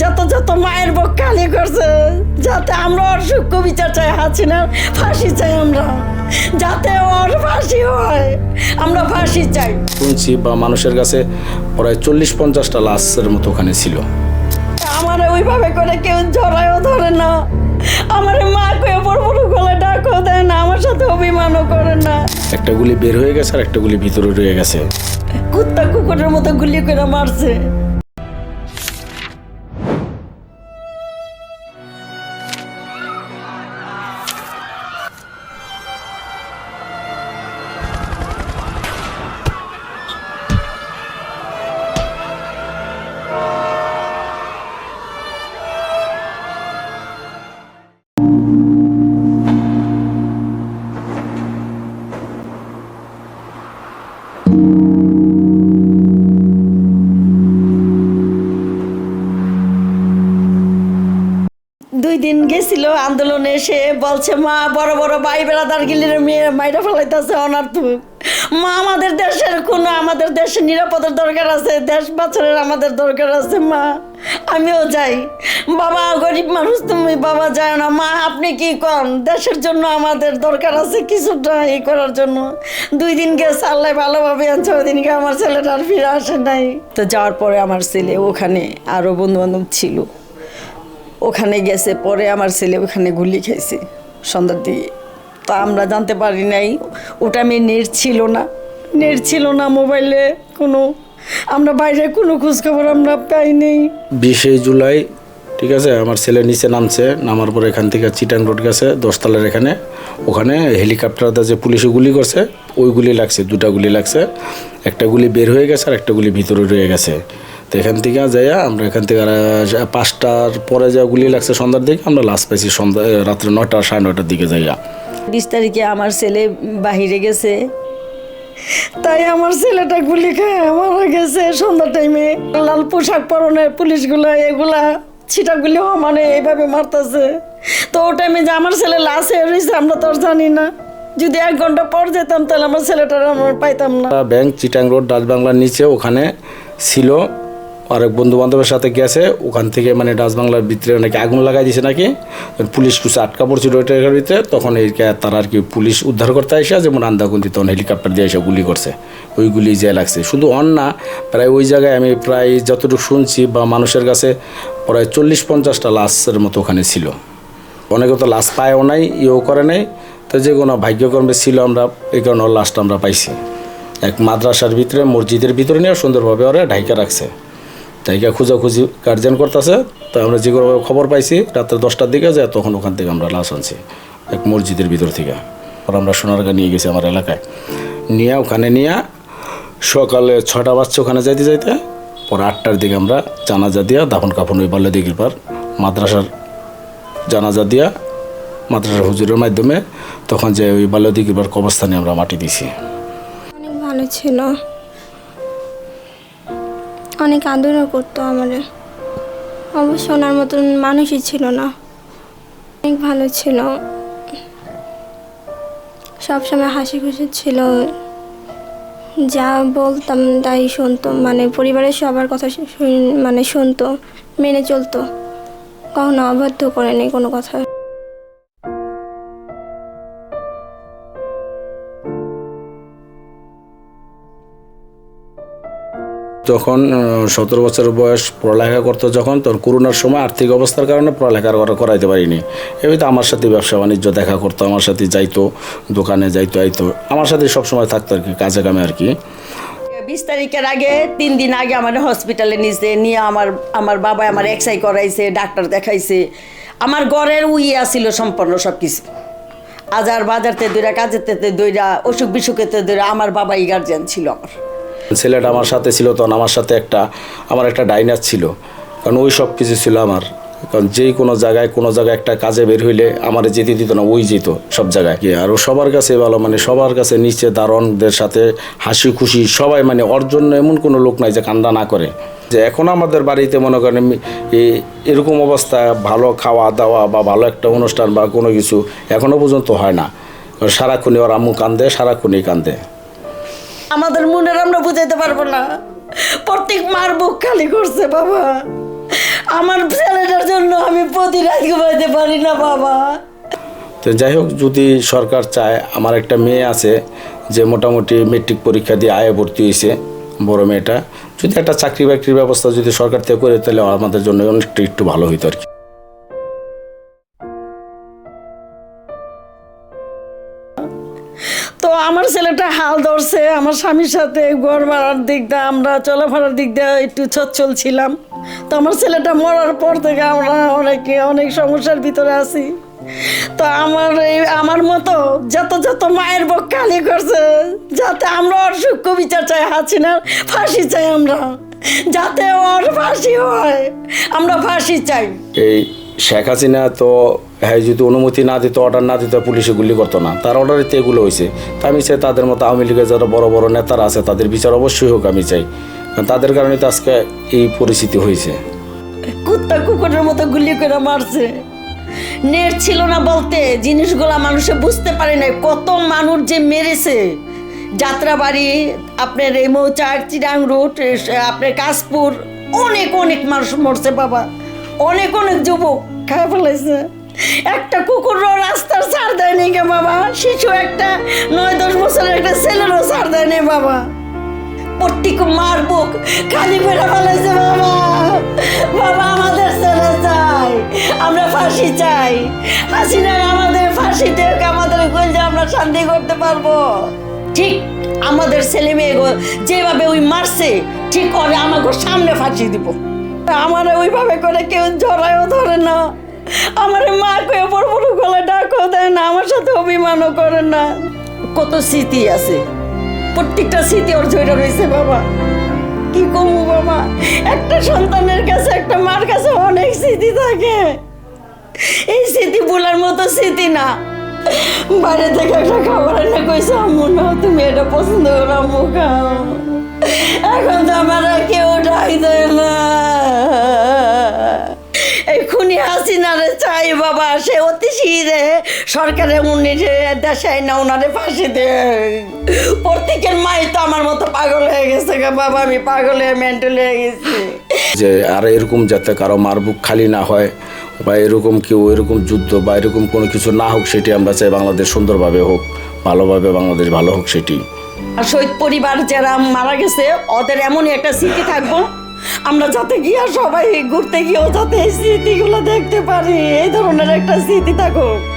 যত যত মায়ের বুক খালি করছে যাতে আমরা ওর সূক্ষ্ম বিচার চাই হাসিনার ফাঁসি চাই আমরা। যাতে ওর ফাঁসি হয় আমরা ফাঁসি চাই। শুনছি বা মানুষের কাছে প্রায় চল্লিশ পঞ্চাশটা লাশের মতো ওখানে ছিল। আমার ওইভাবে করে কেউ জড়ায়ও ধরে না। আমার মা কেউ বড় বড় গলা ডাকও দেয় না আমার সাথে অভিমানও করে না। একটা গুলি বের হয়ে গেছে আর একটা গুলি ভিতরে রয়ে গেছে। কুত্তা কুকুরের মতো গুলি করে মারছে। দুই দিন গেছিল আন্দোলনে এসে বলছে, মা, বড় বড় ভাই বেড়াদার গিলির মেয়ে মাইরা ফেলাইতেছে অনার্থ মা, আমাদের দেশের কোনো, আমাদের দেশের নিরাপদের দরকার আছে, দেশ বাঁচানোর আমাদের দরকার আছে, মা। আমিও যাই। বাবা, গরিব মানুষ তুমি, বাবা যায় না, মা, আপনি কি কন? দেশের জন্য আমাদের দরকার আছে কিছুটা ই করার জন্য। দুই দিন গেছে, আল্লাহ ভালোভাবে আনছে, ওই দিনকে আমার ছেলেটা আর ফিরে আসে নাই। তো যাওয়ার পরে আমার ছেলে ওখানে আরও বন্ধু বান্ধব ছিল। ওখানে গেছে, পরে আমার ছেলে ওখানে গুলি খাইছে। সন্ধ্যার দিকে তা আমরা জানতে পারি নাই, ওটা আমি নেট ছিল না। নেট ছিল না মোবাইলে কোনো, আমরা বাইরে কোনো খোঁজখবর আমরা পাইনি বিশে জুলাই, ঠিক আছে, আমার ছেলে নিচে নামছে, নামার পর এখান থেকে চিটাং রোড গেছে, দশতলার এখানে। ওখানে হেলিকপ্টারটা যে পুলিশে গুলি করছে, ওই গুলি লাগছে, দুটা গুলি লাগছে। একটা গুলি বের হয়ে গেছে আর একটা গুলি ভিতরে রয়ে গেছে। তো এখান থেকে যাইয়া আমরা এখান থেকে পাঁচটার পরে যা গুলি লাগছে সন্ধ্যার দিকে আমরা লাস্ট পাইছি সন্ধ্যা রাত্রে নয়টা সাড়ে নয়টার দিকে যাইয়া। বিশ তারিখে আমার ছেলে বাহিরে গেছে। তাই আমার ছেলেটা গুলি খায় মারা গেছে সন্ধ্যা টাইমে লাল পোশাক পরনের পুলিশগুলা এগুলা ছিটাগুলি মানে এইভাবে মারতেছে। তো ও টাইমে যে আমার ছেলে লাশ হয়ে রয়েছে আমরা তো আর জানি না। যদি এক ঘণ্টা পর যেতাম তাহলে আমার ছেলেটার আমরা পাইতাম না। ব্যাংক চিটাং রোড ডাচ বাংলার নিচে ওখানে ছিল আরেক বন্ধু বান্ধবের সাথে গেছে, ওখান থেকে মানে ডাচ বাংলার ভিতরে নাকি আগুন লাগাই দিছে নাকি, পুলিশ কিছু আটকা পড়ছিল ওইটার ভিতরে, তখন এই তারা আর কি পুলিশ উদ্ধার করতে আসে যেমন আন্দাকুন্দি তখন হেলিকপ্টার দিয়ে এসে গুলি করছে। ওই গুলি যে লাগছে। শুধু অন না, প্রায় ওই জায়গায় আমি প্রায় যতটুকু শুনছি বা মানুষের কাছে প্রায় চল্লিশ পঞ্চাশটা লাশের মতো ওখানে ছিল। অনেকে তো লাশ পায়ও নাই, ইয়েও করে নাই, তো যে কোনো ভাগ্যকর্মে ছিল আমরা, এই কারণে লাশটা আমরা পাইছি। এক মাদ্রাসার ভিতরে, মসজিদের ভিতরে নিয়ে সুন্দরভাবে ওরা ঢাইকা রাখছে। ঢাইকা খোঁজাখুঁজি গার্জিয়ান করতেছে, তো আমরা যে খবর পাইছি, রাত্রে দশটার দিকে যায়, তখন ওখান থেকে আমরা লাশ আনছি, এক মসজিদের ভিতর থেকে। পর আমরা সোনারগা নিয়ে গেছি আমার এলাকায়। নিয়ে ওখানে নিয়ে সকালে ছটা বাজছে ওখানে যাইতে যাইতে, পরে আটটার দিকে আমরা জানাজা দিয়া দাফন কাফন ওই বাল্য দিঘির পার, মাদ্রাসার জানাজা দিয়া মাদ্রাসার হুজুরের মাধ্যমে তখন যে ওই বাল্যদিঘির পার কবরস্থানে আমরা মাটি দিছি। অনেক ভালো ছিল। অনেক আদরও করতো আমারে। অবশ্য ওনার মতন মানুষই ছিল না। অনেক ভালো ছিল। সবসময় হাসি খুশি ছিল। যা বলতাম তাই শুনতো। মানে পরিবারের সবার কথা মানে শুনতো, মেনে চলতো। কখনো অবাধ্য করেনি কোনো কথা। যখন সতেরো বছর বয়স পড়ালেখা করতো যখন তখন করোনার সময় আর্থিক অবস্থার কারণে পড়ালেখা করা, করাইতে পারিনি। এমনিতে আমার সাথে ব্যবসা বাণিজ্য দেখা করতো, আমার সাথে যাইতো, দোকানে যাইতো, আইতো। আমার সাথে সবসময় থাকতো আর কি, কাজে কামে আর কি। বিশ তারিখের আগে, তিন দিন আগে আমার হসপিটালে নিছে, নিয়ে আমার আমার বাবা আমার এক্সাই করাইছে, ডাক্তার দেখাইছে। আমার ঘরের উইয়া ছিল সম্পন্ন সব কিছু আজার বাজারতে দইরা কাজেতে দইরা অসুখ বিসুখেতে দইরা, আমার বাবাই গার্জিয়ান ছিল আমার। ছেলেটা আমার সাথে ছিল, তখন আমার সাথে একটা, আমার একটা ডাইনার ছিল। কারণ ওই সব কিছু ছিল আমার। কারণ যেই কোনো জায়গায় কোনো জায়গায় একটা কাজে বের হইলে আমার যেতে দিত না, ওই যেত সব জায়গায়। আর ও সবার কাছে ভালো মানে সবার কাছে নিচে দারণদের সাথে হাসি খুশি, সবাই মানে ওর জন্য এমন কোনো লোক নাই যে কান্দা না করে। যে এখন আমাদের বাড়িতে মনে করেন এরকম অবস্থা, ভালো খাওয়া দাওয়া বা ভালো একটা অনুষ্ঠান বা কোনো কিছু এখনও পর্যন্ত হয় না। কারণ সারাক্ষণই ওর আম্মু কান্দে, সারাক্ষণই কান্দে। আমাদের মনের আমরা বুঝাইতে পারব না। প্রত্যেক মার বুক খালি করছে, বাবা। আমার ছেলেটার জন্য আমি প্রতি রাত ঘুমাইতে পারি না, বাবা। তো যাই হোক, যদি সরকার চায়, আমার একটা মেয়ে আছে যে মোটামুটি মেট্রিক পরীক্ষা দিয়ে আয়ে ভর্তি হয়েছে, বড় মেয়েটা। যদি একটা চাকরি বাকরির ব্যবস্থা যদি সরকার থেকে করে, তাহলে আমাদের জন্য অনেকটা একটু ভালো হইতো আর কি। আমার ছেলেটা হাল ধরছে, আমার স্বামীর সাথে ঘর ভাড়ার দিক দিয়ে, আমরা চলাফেরার দিক দিয়ে একটু সচ্ছল ছিলাম। তো আমার ছেলেটা মরার পর থেকে আমরা অনেকে, অনেক সমস্যার ভিতরে আছি। তো আমার এই, আমার মতো যত যত মায়ের বুক কালি করছে, যাতে আমরা ওর সূক্ষ্ম বিচার চাই হাসিনার ফাঁসি চাই আমরা। যাতে ওর ফাঁসি হয়, আমরা ফাঁসি চাই। এই শেখ হাসিনা তো হ্যাঁ যদি অনুমতি না দিত অর্ডার না দিত, পুলিশে গুলি করতো না। তার অর্ডারেতে এগুলো হয়েছে। তা আমি চাই তাদের মতো আওয়ামী লীগের যারা বড় বড় নেতারা আছে, তাদের বিচার অবশ্যই হোক আমি চাই। তাদের কারণে তো আজকে এই পরিস্থিতি হয়েছে। কুত্তা কুকুরের মতো গুলি করে মারছে। নেট ছিল না বলতে, জিনিসগুলা মানুষে বুঝতে পারে না কত মানুষ যে মেরেছে। যাত্রাবাড়ি, আপনার এই মৌচাক, চিরাং রুট আপনার কাশপুর, অনেক অনেক মানুষ মরছে, বাবা। অনেক অনেক যুবক খায় ফেলেছে। একটা কুকুরও রাস্তার ছাড় দেয়নি কে বাবা। শিশু একটা, নয় দশ বছরের একটা ছেলেরও ছাড় দেয়নি বাবা। প্রত্যেক মার খালি করে ফেলেছে বাবা। বাবা, আমাদের ছেলে চাই, আমরা ফাঁসি চাই। হাসিনা আমাদের ফাঁসি দেখ, আমাদের গঞ্জে আমরা শান্তি করতে পারব। ঠিক আমাদের ছেলে মেয়ে যেভাবে ওই মারছে, ঠিক করে আমাকে সামনে ফাঁসি দিব। আমার ওইভাবে করে কেউ জড়ায়ও ধরে না। আমার মা কেউ বড় বড় গলা ডাকও দেয় না, আমার সাথে অভিমানও করে না। কত স্মৃতি আছে। প্রত্যেকটা স্মৃতি ওর জড়িয়ে রয়েছে বাবা। কি কমু, বাবা? একটা সন্তানের কাছে, একটা মার কাছে অনেক স্মৃতি থাকে। এই স্মৃতি বলার মতো স্মৃতি না। বাইরে থেকে একটা খাবার এনে কইছে, আম্মু, না, তুমি এটা পছন্দ করো, আম্মু, খাও। এখন তো আমার কেউ ডাক দেয় না। চাই বাবা সে অতি শীঘ্রে সরকারের উনি দেশায় না ওনারে ফাঁসি দে প্রত্যেকের মাই তো আমার মতো পাগল হয়ে গেছে গো বাবা আমি পাগল হয়ে মেন্টাল হয়ে গেছি। যে আর এরকম যাতে কারও মার বুক খালি না হয় বা এরকম কেউ এরকম যুদ্ধ বা এরকম কোনো কিছু না হোক সেটি আমরা চাই বাংলাদেশ সুন্দরভাবে হোক ভালোভাবে বাংলাদেশ ভালো হোক সেটি। আর শহীদ পরিবার যারা মারা গেছে ওদের এমনই একটা স্মৃতি থাকব। আমরা যাতে গিয়া সবাই ঘুরতে গিয়েও যাতে এই স্মৃতিগুলো দেখতে পারি, এই ধরনের একটা স্মৃতি থাকুক।